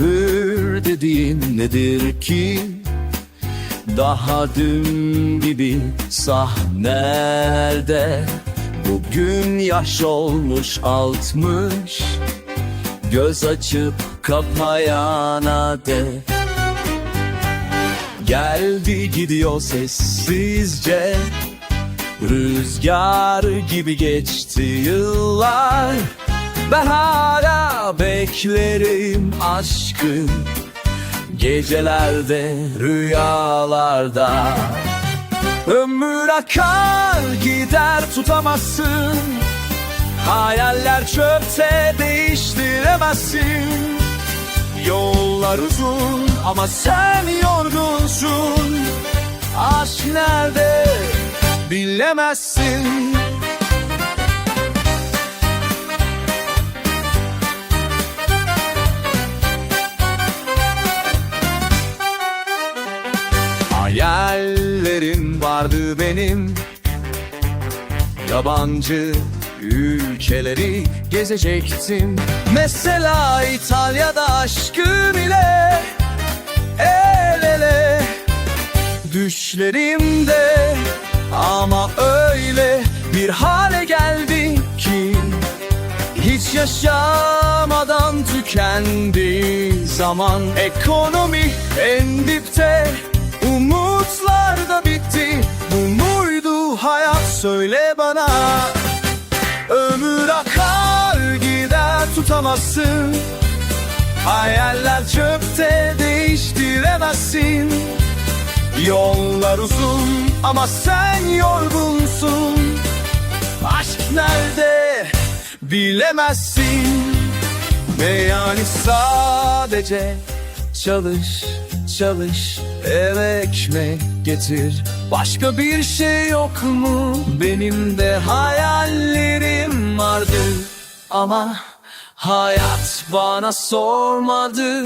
öyledir ki? Daha dün gibi sahnelerde Bugün yaş olmuş altmış. Göz açıp kapayana dek Geldi gidiyor sessizce. Rüzgar gibi geçti yıllar. Ben beklerim aşkı Gecelerde, rüyalarda. Ömür akar gider tutamazsın. Hayaller çöpte değiştiremezsin. Yollar uzun ama sen yorgunsun. Aşk nerede bilemezsin vardı benim. Yabancı ülkeleri gezecektim. Mesela İtalya'da aşkım ile El ele. Düşlerimde ama öyle bir hale geldi ki Hiç yaşamadan tükendi zaman. Ekonomi en dipte Umutlar da bitti Bu muydu hayat? Söyle bana. Ömür akar gider tutamazsın. Hayaller çöpte değiştiremezsin. Yollar uzun ama sen yorgunsun. Aşk nerede? Bilemezsin. Ve yani sadece çalış çalış eve ekmek getir. Başka bir şey yok mu? Benim de hayallerim vardı. Ama hayat bana sormadı.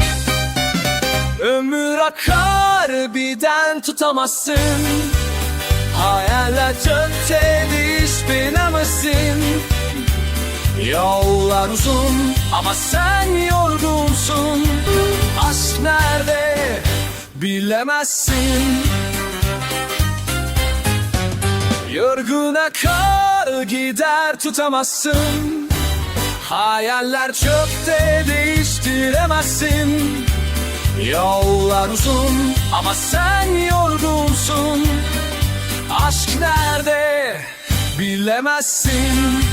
Ömür akar birden tutamazsın. Hayaller çöpte değiştiremezsin Yollar uzun ama sen yorgunsun Aşk nerede? Bilemezsin. Yorgun akar gider tutamazsın. Hayaller çöpte değiştiremezsin. Yollar uzun ama sen yorgunsun. Aşk nerede? Bilemezsin